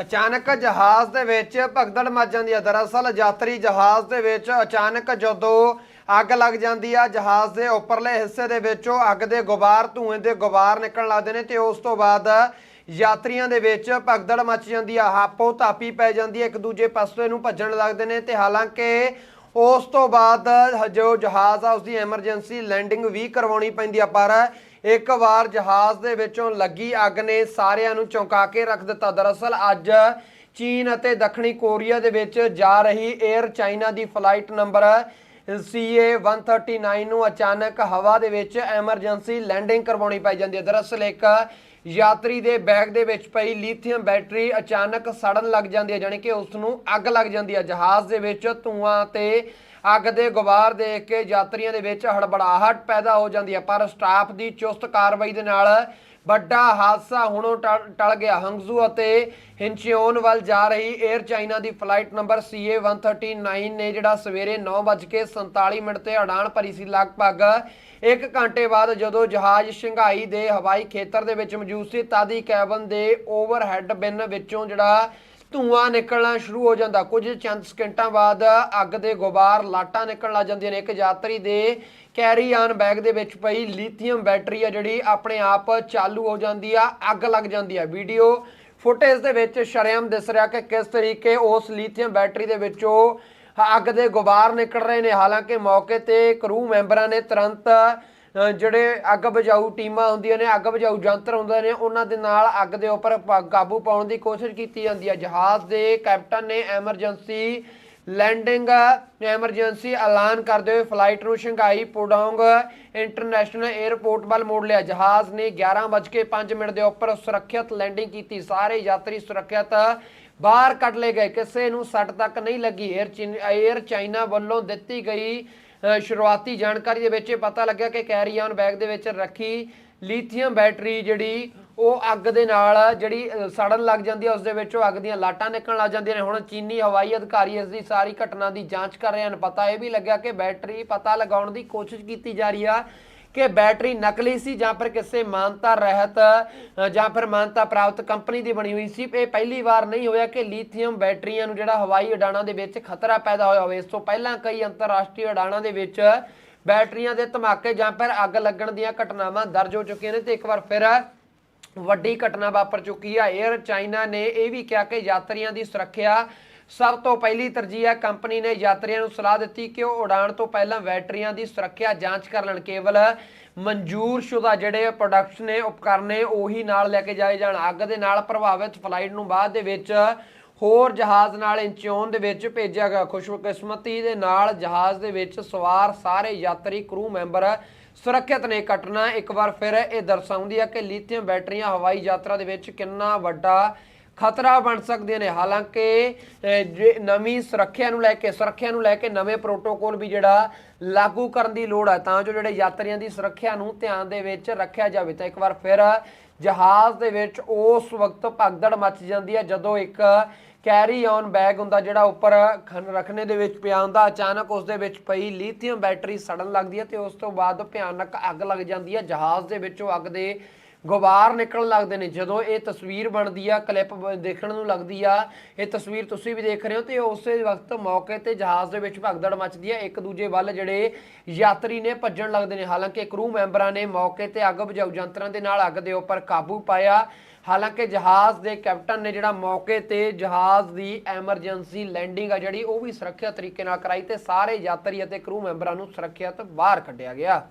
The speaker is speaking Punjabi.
ਅਚਾਨਕ ਜਹਾਜ਼ ਦੇ ਵਿੱਚ ਭਗਦੜ ਮਚ ਜਾਂਦੀ ਹੈ ਦਰਅਸਲ ਯਾਤਰੀ ਜਹਾਜ਼ ਦੇ ਵਿੱਚ ਅਚਾਨਕ ਜਦੋਂ ਅੱਗ ਲੱਗ ਜਾਂਦੀ ਆ, ਜਹਾਜ਼ ਦੇ ਉੱਪਰਲੇ ਹਿੱਸੇ ਦੇ ਵਿੱਚੋਂ ਅੱਗ ਦੇ ਗੁਬਾਰ, ਧੂਏ ਦੇ ਗੁਬਾਰ ਨਿਕਲਣ ਲੱਗਦੇ ਨੇ ਤੇ ਉਸ ਤੋਂ ਬਾਅਦ ਯਾਤਰੀਆਂ ਦੇ ਵਿੱਚ ਭਗਦੜ ਮਚ ਜਾਂਦੀ ਆ ਹਾਪੋ ਤਾਪੀ ਪੈ ਜਾਂਦੀ ਹੈ ਇੱਕ ਦੂਜੇ ਪਾਸੇ ਨੂੰ ਭੱਜਣ ਲੱਗਦੇ ਨੇ ਤੇ ਹਾਲਾਂਕਿ ਉਸ ਤੋਂ ਬਾਅਦ ਜੋ ਜਹਾਜ਼ ਆ ਉਸ ਦੀ ਐਮਰਜੈਂਸੀ ਲੈਂਡਿੰਗ ਵੀ ਕਰਵਾਉਣੀ ਪੈਂਦੀ ਆ, ਪਰ ਇੱਕ ਵਾਰ ਜਹਾਜ਼ ਦੇ ਵਿੱਚੋਂ ਲੱਗੀ ਅੱਗ ਨੇ ਸਾਰਿਆਂ ਨੂੰ ਚੌਂਕਾ ਕੇ ਰੱਖ ਦਿੱਤਾ। ਦਰਅਸਲ ਅੱਜ ਚੀਨ ਅਤੇ ਦੱਖਣੀ ਕੋਰੀਆ ਦੇ ਵਿੱਚ ਜਾ ਰਹੀ 에ਅਰ ਚਾਈਨਾ ਦੀ ਫਲਾਈਟ ਨੰਬਰ CA 139 ਨੂੰ ਅਚਾਨਕ ਹਵਾ ਦੇ ਵਿੱਚ ਐਮਰਜੈਂਸੀ ਲੈਂਡਿੰਗ ਕਰਵਾਉਣੀ ਪੈ ਜਾਂਦੀ ਹੈ। ਦਰਅਸਲ ਇੱਕ ਯਾਤਰੀ ਦੇ ਬੈਗ ਦੇ ਵਿੱਚ ਪਈ ਲੀਥੀਅਮ ਬੈਟਰੀ ਅਚਾਨਕ ਸੜਨ ਲੱਗ ਜਾਂਦੀ ਹੈ, ਜਾਣੀ ਕਿ ਉਸ ਨੂੰ ਅੱਗ ਲੱਗ ਜਾਂਦੀ ਹੈ। ਜਹਾਜ਼ ਦੇ ਵਿੱਚ ਧੂਆਂ ਤੇ ਅੱਗ ਦੇ ਗੁਬਾਰ ਦੇਖ ਕੇ ਯਾਤਰੀਆਂ ਦੇ ਵਿੱਚ ਹੜਬੜਾਹਟ ਪੈਦਾ ਹੋ ਜਾਂਦੀ ਹੈ, ਪਰ ਸਟਾਫ ਦੀ ਚੁਸਤ ਕਾਰਵਾਈ ਦੇ ਨਾਲ ਵੱਡਾ ਹਾਦਸਾ ਹੁਣੋਂ ਟਲ ਟਲ ਗਿਆ। ਹੰਗਜ਼ੂ ਅਤੇ ਹਿੰਚਿਓਨ ਵੱਲ ਜਾ ਰਹੀ 에ਅਰ ਚਾਈਨਾ ਦੀ ਫਲਾਈਟ ਨੰਬਰ CA 139 ਨੇ ਜਿਹੜਾ ਸਵੇਰੇ 9:47 ਮਿੰਟ ਤੇ ਅਡਾਨ ਭਰੀ ਸੀ। ਲਗਭਗ 1 ਘੰਟੇ ਬਾਅਦ ਜਦੋਂ ਜਹਾਜ਼ ਸ਼ੰਘਾਈ ਦੇ ਹਵਾਈ ਖੇਤਰ ਦੇ ਵਿੱਚ ਮੌਜੂਦ ਸੀ, ਤਦ ਹੀ ਕੈਬਨ ਦੇ ਓਵਰਹੈੱਡ ਬਿਨ ਵਿੱਚੋਂ ਜਿਹੜਾ ਧੂਆਂ ਨਿਕਲਣਾ ਸ਼ੁਰੂ ਹੋ ਜਾਂਦਾ। ਕੁਝ ਚੰਦ ਸਕਿੰਟਾਂ ਬਾਅਦ ਅੱਗ ਦੇ ਗੁਬਾਰ ਲਾਟਾਂ ਨਿਕਲਣ ਲੱਗ ਜਾਂਦੀਆਂ ਨੇ। ਇੱਕ ਯਾਤਰੀ ਦੇ ਕੈਰੀ ਆਨ ਬੈਗ ਦੇ ਵਿੱਚ ਪਈ ਲੀਥੀਅਮ ਬੈਟਰੀ ਆ ਜਿਹੜੀ ਆਪਣੇ ਆਪ ਚਾਲੂ ਹੋ ਜਾਂਦੀ ਆ, ਅੱਗ ਲੱਗ ਜਾਂਦੀ ਆ। ਵੀਡੀਓ ਫੁਟੇਜ ਦੇ ਵਿੱਚ ਸ਼ਰਮ ਦਿਸ ਰਿਹਾ ਕਿ ਕਿਸ ਤਰੀਕੇ ਉਸ ਲੀਥੀਅਮ ਬੈਟਰੀ ਦੇ ਵਿੱਚੋਂ ਅੱਗ ਦੇ ਗੁਬਾਰ ਨਿਕਲ ਰਹੇ ਨੇ। ਹਾਲਾਂਕਿ ਮੌਕੇ ਤੇ ਕਰੂ ਮੈਂਬਰਾਂ ਨੇ ਤੁਰੰਤ ਜਿਹੜੇ ਅੱਗ ਬੁਝਾਊ ਟੀਮਾਂ ਹੁੰਦੀਆਂ ਨੇ, ਅੱਗ ਬੁਝਾਊ ਯੰਤਰ ਹੁੰਦੇ ਨੇ, ਉਹਨਾਂ ਦੇ ਨਾਲ ਅੱਗ ਦੇ ਉੱਪਰ ਕਾਬੂ ਪਾਉਣ ਦੀ ਕੋਸ਼ਿਸ਼ ਕੀਤੀ ਜਾਂਦੀ ਹੈ। ਜਹਾਜ਼ ਦੇ ਕੈਪਟਨ ਨੇ ਐਮਰਜੈਂਸੀ ਲੈਂਡਿੰਗ, ਐਮਰਜੈਂਸੀ ਐਲਾਨ ਕਰਦੇ ਹੋਏ ਫਲਾਈਟ ਨੂੰ ਸ਼ੰਘਾਈ ਪੋਡੋਂਗ ਇੰਟਰਨੈਸ਼ਨਲ 에ਅਰਪੋਰਟ ਵੱਲ ਮੋੜ ਲਿਆ। ਜਹਾਜ਼ ਨੇ 11:05 ਮਿੰਟ ਦੇ ਉੱਪਰ ਸੁਰੱਖਿਅਤ ਲੈਂਡਿੰਗ ਕੀਤੀ। ਸਾਰੇ ਯਾਤਰੀ ਸੁਰੱਖਿਅਤ ਬਾਹਰ ਕੱਢ ਲਏ ਗਏ। ਕਿਸੇ ਨੂੰ ਸੱਟ ਤੱਕ ਨਹੀਂ ਲੱਗੀ। 에ਅਰ ਚਾਈਨਾ ਵੱਲੋਂ ਦਿੱਤੀ ਗਈ ਸ਼ੁਰੂਆਤੀ ਜਾਣਕਾਰੀ ਦੇ ਵਿੱਚ ਇਹ ਪਤਾ ਲੱਗਿਆ ਕਿ ਕੈਰੀ ਔਨ ਬੈਗ ਦੇ ਵਿੱਚ ਰੱਖੀ ਲੀਥੀਅਮ ਬੈਟਰੀ ਜਿਹੜੀ, ਉਹ ਅੱਗ ਦੇ ਨਾਲ ਜਿਹੜੀ ਸੜਨ ਲੱਗ ਜਾਂਦੀ ਹੈ, ਉਸ ਦੇ ਵਿੱਚੋਂ ਅੱਗ ਦੀਆਂ ਲਾਟਾਂ ਨਿਕਲਣ ਲੱਗ ਜਾਂਦੀਆਂ ਨੇ। ਹੁਣ ਚੀਨੀ ਹਵਾਈ ਅਧਿਕਾਰੀ ਇਸ ਦੀ ਸਾਰੀ ਘਟਨਾ ਦੀ ਜਾਂਚ ਕਰ ਰਹੇ ਹਨ। ਪਤਾ ਇਹ ਵੀ ਲੱਗਿਆ ਕਿ ਬੈਟਰੀ ਪਤਾ ਲਗਾਉਣ ਦੀ ਕੋਸ਼ਿਸ਼ ਕੀਤੀ ਜਾ ਰਹੀ ਆ ਕਿ ਬੈਟਰੀ ਨਕਲੀ ਸੀ ਜਾਂ ਫਿਰ ਕਿਸੇ ਮਾਨਤਾ ਰਹਿਤ ਜਾਂ ਫਿਰ ਮਾਨਤਾ ਪ੍ਰਾਪਤ ਕੰਪਨੀ ਦੀ ਬਣੀ ਹੋਈ ਸੀ। ਇਹ ਪਹਿਲੀ ਵਾਰ ਨਹੀਂ ਹੋਇਆ ਕਿ ਲੀਥੀਅਮ ਬੈਟਰੀਆਂ ਨੂੰ ਜਿਹੜਾ ਹਵਾਈ ਉਡਾਣਾਂ ਦੇ ਵਿੱਚ ਖਤਰਾ ਪੈਦਾ ਹੋਇਆ ਹੋਵੇ। ਇਸ ਤੋਂ ਪਹਿਲਾਂ ਕਈ ਅੰਤਰਰਾਸ਼ਟਰੀ ਉਡਾਣਾਂ ਦੇ ਵਿੱਚ ਬੈਟਰੀਆਂ ਦੇ ਧਮਾਕੇ ਜਾਂ ਫਿਰ ਅੱਗ ਲੱਗਣ ਦੀਆਂ ਘਟਨਾਵਾਂ ਦਰਜ ਹੋ ਚੁੱਕੀਆਂ ਨੇ ਤੇ ਇੱਕ ਵਾਰ ਫਿਰ ਵੱਡੀ ਘਟਨਾ ਵਾਪਰ ਚੁੱਕੀ ਹੈ 에ਅਰ ਚਾਈਨਾ ਨੇ ਇਹ ਵੀ ਕਿਹਾ ਕਿ ਯਾਤਰੀਆਂ ਦੀ ਸੁਰੱਖਿਆ ਸਭ ਤੋਂ ਪਹਿਲੀ ਤਰਜੀਹ ਹੈ, ਕੰਪਨੀ ਨੇ ਯਾਤਰੀਆਂ ਨੂੰ ਸਲਾਹ ਦਿੱਤੀ ਕਿ ਉਹ ਉਡਾਣ ਤੋਂ ਪਹਿਲਾਂ ਬੈਟਰੀਆਂ ਦੀ ਸੁਰੱਖਿਆ ਜਾਂਚ ਕਰ ਲੈਣ। ਕੇਵਲ ਮਨਜ਼ੂਰਸ਼ੁਦਾ ਜਿਹੜੇ ਪ੍ਰੋਡਕਟਸ ਨੇ, ਉਪਕਰਨ ਨੇ, ਉਹੀ ਨਾਲ ਲੈ ਕੇ ਜਾਏ ਜਾਣ। ਅੱਗ ਦੇ ਨਾਲ ਪ੍ਰਭਾਵਿਤ ਫਲਾਈਟ ਨੂੰ ਬਾਅਦ ਦੇ ਵਿੱਚ ਹੋਰ ਜਹਾਜ਼ ਨਾਲ ਇੰਚੋਨ ਦੇ ਵਿੱਚ ਭੇਜਿਆ ਗਿਆ। ਖੁਸ਼ਕਿਸਮਤੀ ਦੇ ਨਾਲ ਜਹਾਜ਼ ਦੇ ਵਿੱਚ ਸਵਾਰ ਸਾਰੇ ਯਾਤਰੀ, ਕਰੂ ਮੈਂਬਰ ਸੁਰੱਖਿਅਤ ਨੇ ਘਟਨਾ ਇੱਕ ਵਾਰ ਫਿਰ ਇਹ ਦਰਸਾਉਂਦੀ ਹੈ ਕਿ ਲੀਥੀਅਮ ਬੈਟਰੀਆਂ ਹਵਾਈ ਯਾਤਰਾ ਦੇ ਵਿੱਚ ਕਿੰਨਾ ਵੱਡਾ ਖਤਰਾ ਬਣ ਸਕਦੀਆਂ ਨੇ। ਹਾਲਾਂਕਿ ਜੇ ਨਵੀਂ ਸੁਰੱਖਿਆ ਨੂੰ ਲੈ ਕੇ, ਸੁਰੱਖਿਆ ਨੂੰ ਲੈ ਕੇ ਨਵੇਂ ਪ੍ਰੋਟੋਕੋਲ ਵੀ ਜਿਹੜਾ ਲਾਗੂ ਕਰਨ ਦੀ ਲੋੜ ਹੈ ਤਾਂ ਜੋ ਜਿਹੜੇ ਯਾਤਰੀਆਂ ਦੀ ਸੁਰੱਖਿਆ ਨੂੰ ਧਿਆਨ ਦੇ ਵਿੱਚ ਰੱਖਿਆ ਜਾਵੇ। ਤਾਂ ਇੱਕ ਵਾਰ ਫਿਰ ਜਹਾਜ਼ ਦੇ ਵਿੱਚ ਉਸ ਵਕਤ ਭਗਦੜ ਮਚ ਜਾਂਦੀ ਹੈ ਜਦੋਂ ਇੱਕ ਕੈਰੀ ਔਨ ਬੈਗ ਹੁੰਦਾ ਜਿਹੜਾ ਉੱਪਰ ਖਨ ਰੱਖਣੇ ਦੇ ਵਿੱਚ ਪਿਆ ਹੁੰਦਾ, ਅਚਾਨਕ ਉਸ ਦੇ ਵਿੱਚ ਪਈ ਲੀਥੀਅਮ ਬੈਟਰੀ ਸੜਨ ਲੱਗਦੀ ਹੈ ਤੇ ਉਸ ਤੋਂ ਬਾਅਦ ਭਿਆਨਕ ਅੱਗ ਲੱਗ ਜਾਂਦੀ ਹੈ ਜਹਾਜ਼ ਦੇ ਵਿੱਚੋਂ ਅੱਗ ਦੇ ਗੁਬਾਰ ਨਿਕਲਣ ਲੱਗਦੇ ਨੇ। ਜਦੋਂ ਇਹ ਤਸਵੀਰ ਬਣਦੀ ਆ, ਕਲਿੱਪ ਦੇਖਣ ਨੂੰ ਲੱਗਦੀ ਆ, ਇਹ ਤਸਵੀਰ ਤੁਸੀਂ ਵੀ ਦੇਖ ਰਹੇ ਹੋ ਤੇ ਉਸੇ ਵਕਤ ਮੌਕੇ ਤੇ ਜਹਾਜ਼ ਦੇ ਵਿੱਚ ਭਗਦੜ ਮਚਦੀ ਆ। ਇੱਕ ਦੂਜੇ ਵੱਲ ਜਿਹੜੇ ਯਾਤਰੀ ਨੇ ਭੱਜਣ ਲੱਗਦੇ ਨੇ। ਹਾਲਾਂਕਿ ਕਰੂ ਮੈਂਬਰਾਂ ਨੇ ਮੌਕੇ ਤੇ ਅੱਗ ਬੁਝਾਊ। ਯੰਤਰਾਂ ਦੇ ਨਾਲ ਅੱਗ ਦੇ ਉੱਪਰ ਕਾਬੂ ਪਾਇਆ। ਹਾਲਾਂਕਿ ਜਹਾਜ਼ ਦੇ ਕੈਪਟਨ ਨੇ ਜਿਹੜਾ ਮੌਕੇ ਤੇ ਜਹਾਜ਼ ਦੀ ਐਮਰਜੈਂਸੀ ਲੈਂਡਿੰਗ ਆ ਜਿਹੜੀ, ਉਹ ਵੀ ਸੁਰੱਖਿਅਤ ਤਰੀਕੇ ਨਾਲ ਕਰਾਈ ਤੇ ਸਾਰੇ ਯਾਤਰੀ ਅਤੇ ਕਰੂ ਮੈਂਬਰਾਂ ਨੂੰ ਸੁਰੱਖਿਅਤ ਬਾਹਰ ਕੱਢਿਆ ਗਿਆ।